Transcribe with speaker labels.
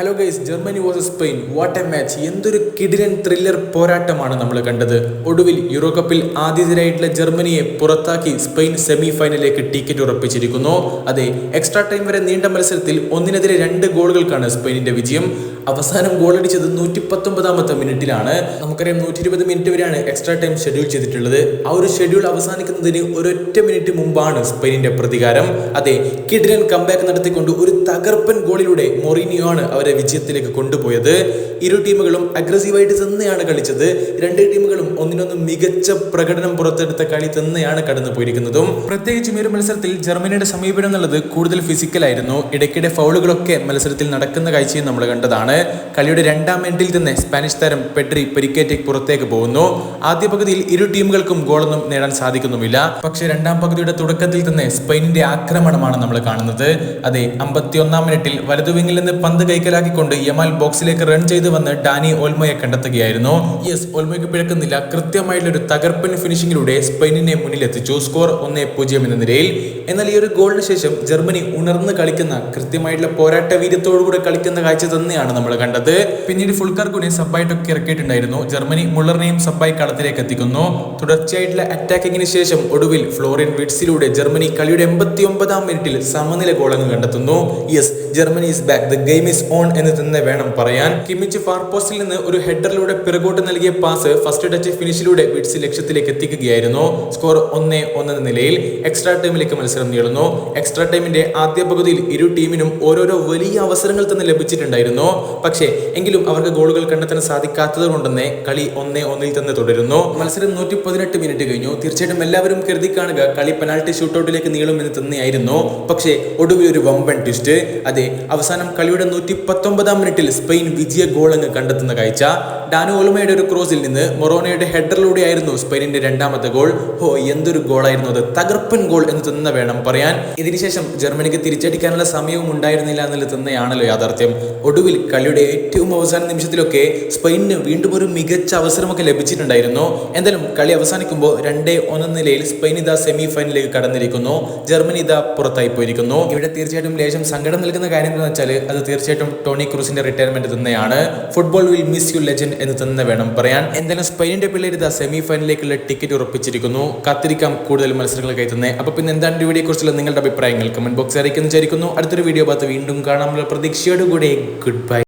Speaker 1: Hello guys Germany versus Spain what a match എന്തൊരു കിടിലൻ thriller പോരാട്ടമാണ് നമ്മൾ കണ്ടത്. ഒടുവിൽ യൂറോ കപ്പിൽ ആതിഥേയരായിട്ടുള്ള ജർമ്മനിയെ പുറത്താക്കി സ്പെയിൻ സെമി ഫൈനലിലേക്ക് ടിക്കറ്റ് ഉറപ്പിച്ചിരിക്കുന്നു. അതെ എക്സ്ട്രാ ടൈം വരെ നീണ്ട മത്സരത്തിൽ ഒന്നിനെതിരെ രണ്ട് ഗോളുകൾക്കാണ് സ്പെയിനിന്റെ വിജയം. അവസാനം ഗോളടിച്ചത് നൂറ്റി പത്തൊമ്പതാമത്തെ മിനിറ്റിലാണ്. നമുക്കറിയാം നൂറ്റി ഇരുപത് മിനിറ്റ് വരെയാണ് എക്സ്ട്രാ ടൈം ഷെഡ്യൂൾ ചെയ്തിട്ടുള്ളത്. ആ ഒരു ഷെഡ്യൂൾ അവസാനിക്കുന്നതിന് ഒരൊറ്റ മിനിറ്റ് മുമ്പാണ് സ്പെയിനിന്റെ പ്രതികാരം. അതെ കിഡിലൻ കംബാക്ക് നടത്തിക്കൊണ്ട് ഒരു തകർപ്പൻ ഗോളിലൂടെ മൊറീനിയോ ആണ് അവരെ വിജയത്തിലേക്ക് കൊണ്ടുപോയത്. ഇരു ടീമുകളും അഗ്രസീവായിട്ട് തന്നെയാണ് കളിച്ചത്. രണ്ട് ടീമുകളും ഒന്നിനൊന്ന് മികച്ച പ്രകടനം പുറത്തെടുത്ത കളി തന്നെയാണ് കടന്നു പോയിരിക്കുന്നതും പ്രത്യേകിച്ചും ഈ ഒരു മത്സരത്തിൽ ജർമ്മനിയുടെ സമീപനം എന്നുള്ളത് കൂടുതൽ ഫിസിക്കലായിരുന്നു ഇടയ്ക്കിടെ ഫൗളുകളൊക്കെ മത്സരത്തിൽ നടക്കുന്ന കാഴ്ചയും നമ്മൾ കണ്ടതാണ്. കളിയുടെ രണ്ടാം മിനിറ്റിൽ തന്നെ സ്പാനിഷ് താരം പെഡ്രി പരിക്കേറ്റ് പുറത്തേക്ക് പോകുന്നു. ആദ്യ പകുതിയിൽ ഇരു ടീമുകൾക്കും ഗോളൊന്നും നേടാൻ സാധിക്കുന്നുമില്ല. പക്ഷേ രണ്ടാം പകുതിയുടെ തുടക്കത്തിൽ തന്നെ സ്പെയിനിന്റെ ആക്രമണമാണ് നമ്മൾ കാണുന്നത്. അതെ അമ്പത്തിയൊന്നാം മിനിറ്റിൽ വലതുവിങ്ങിൽ നിന്ന് പന്ത് കൈക്കലാക്കിക്കൊണ്ട് യമാൽ ബോക്സിലേക്ക് റൺ ചെയ്ത് വന്ന് ഡാനി ഓൽമയെ കണ്ടെത്തുകയായിരുന്നു. യെസ് ഓൽമയ്ക്ക് പിഴക്കുന്നില്ല. കൃത്യമായിട്ടുള്ള ഒരു തകർപ്പൻ ഫിനിഷിംഗിലൂടെ സ്പെയിനിനെ മുന്നിലെത്തിച്ചു. സ്കോർ ഒന്നേ പൂജ്യം എന്ന നിലയിൽ. എന്നാൽ ഈ ഒരു ഗോളിന് ശേഷം ജർമ്മനി ഉണർന്ന് കളിക്കുന്ന കൃത്യമായിട്ടുള്ള പോരാട്ട വീര്യത്തോടുകൂടെ കളിക്കുന്ന കാഴ്ച തന്നെയാണ് നമ്മൾ കണ്ടത്. പിന്നീട് ഫുൾക്കാർക്കുനെ സബ്ബായിട്ടൊക്കെ ഇറക്കിയിട്ടുണ്ടായിരുന്നു. ജർമ്മനി മുള്ളറിനെയും സബ്ബായി കളത്തിലേക്ക് എത്തിക്കുന്നു. തുടർച്ചയായിട്ടുള്ള അറ്റാക്കിങ്ങിന് ശേഷം ഒടുവിൽ ഫ്ലോറിൻ വിഡ്സിലൂടെ ജർമ്മനി കളിയുടെ എൺപത്തി ഒമ്പതാം മിനിറ്റിൽ സമനില ഗോളങ്ങ് കണ്ടെത്തുന്നു. Yes Germany is back the game is on എന്ന് തന്നെ വേണം പറയാൻ. കിമിച്ച് ഫാർ പോസ്റ്റിൽ നിന്ന് ഒരു ഹെഡറിലൂടെ പിറകോട്ട് നൽകിയ പാസ് ഫസ്റ്റ് ടച്ച് ഫിനിഷിലൂടെ വിഡ്സ് ലക്ഷ്യത്തിലേക്ക് എത്തിക്കുകയായിരുന്നു. സ്കോർ ഒന്നേ ഒന്ന് എന്ന നിലയിൽ എക്സ്ട്രാ ടൈമിലേക്ക് മത്സരം നീളുന്നു. എക്സ്ട്രാ ടൈമിന്റെ ആദ്യ പകുതിയിൽ ഇരു ടീമിനും ഓരോരോ വലിയ അവസരങ്ങൾ തന്നെ ലഭിച്ചിട്ടുണ്ടായിരുന്നു. പക്ഷേ എങ്കിലും അവർക്ക് ഗോളുകൾ കണ്ടെത്താൻ സാധിക്കാത്തത് കൊണ്ട് തന്നെ കളി ഒന്നേ ഒന്നിൽ തന്നെ തുടരുന്നു. മത്സരം നൂറ്റി പതിനെട്ട് മിനിറ്റ് കഴിഞ്ഞു. തീർച്ചയായിട്ടും എല്ലാവരും കരുതി കാണുക കളി പെനാൾട്ടി ഷൂട്ടൗട്ടിലേക്ക് നീളുമെന്ന് തന്നെയായിരുന്നു. പക്ഷേ ഒടുവിൽ ഒരു വമ്പൻ ട്വിസ്റ്റ് അതെ അവസാനം കളിയുടെ നൂറ്റി പത്തൊമ്പതാം മിനിറ്റിൽ സ്പെയിൻ വിജയ ഗോൾ അങ്ങ് കണ്ടെത്തുന്ന കാഴ്ച. ഡാനു ഒലുമയുടെ ഒരു ക്രോസിൽ നിന്ന് മൊറോണയുടെ ഹെഡറിലൂടെയായിരുന്നു സ്പെയിനിന്റെ രണ്ടാമത്തെ ഗോൾ. ഹോ എന്തൊരു ഗോളായിരുന്നു അത്. തകർപ്പൻ ഗോൾ എന്ന് തന്നെ വേണം പറയാൻ. ഇതിനുശേഷം ജർമ്മനിക്ക് തിരിച്ചടിക്കാനുള്ള സമയവും ഉണ്ടായിരുന്നില്ല എന്നുള്ളത് തന്നെയാണല്ലോ യാഥാർത്ഥ്യം. ഒടുവിൽ കളിയുടെ ഏറ്റവും അവസാന നിമിഷത്തിലൊക്കെ സ്പെയിനിന് വീണ്ടും ഒരു മികച്ച അവസരമൊക്കെ ലഭിച്ചിട്ടുണ്ടായിരുന്നു. എന്തായാലും കളി അവസാനിക്കുമ്പോൾ രണ്ടേ ഒന്ന് നിലയിൽ സ്പെയിൻ ഇതാ സെമി ഫൈനലിലേക്ക് കടന്നിരിക്കുന്നു. ജർമ്മനി ഇതാ പുറത്തായി പോയിരിക്കുന്നു. ഇവിടെ തീർച്ചയായിട്ടും ലേശം സങ്കടം നൽകുന്ന കാര്യം എന്ന് വെച്ചാൽ അത് തീർച്ചയായിട്ടും ടോണി ക്രൂസിന്റെ റിട്ടയർമെന്റ് തന്നെയാണ്. Football will miss you legend എന്ന് തന്നെ വേണം പറയാൻ. എന്തായാലും സ്പെയിനിന്റെ പിള്ളേർ ഇതാ സെമി ഫൈനലിലേക്കുള്ള ടിക്കറ്റ് ഉറപ്പിച്ചിരിക്കുന്നു. കാത്തിരിക്കാം കൂടുതൽ മത്സരങ്ങളൊക്കെ തന്നെ അപ്പൊ പിന്നെ എന്താണ് വീഡിയോ കുറിച്ചുള്ള നിങ്ങളുടെ അഭിപ്രായങ്ങൾ കമന്റ് ബോക്സ് അറിയിക്കുന്നു വിചാരിക്കുന്നു. അടുത്തൊരു വീഡിയോ ഭാഗത്ത് വീണ്ടും കാണാനുള്ള പ്രതീക്ഷയോടുകൂടി ഗുഡ് ബൈ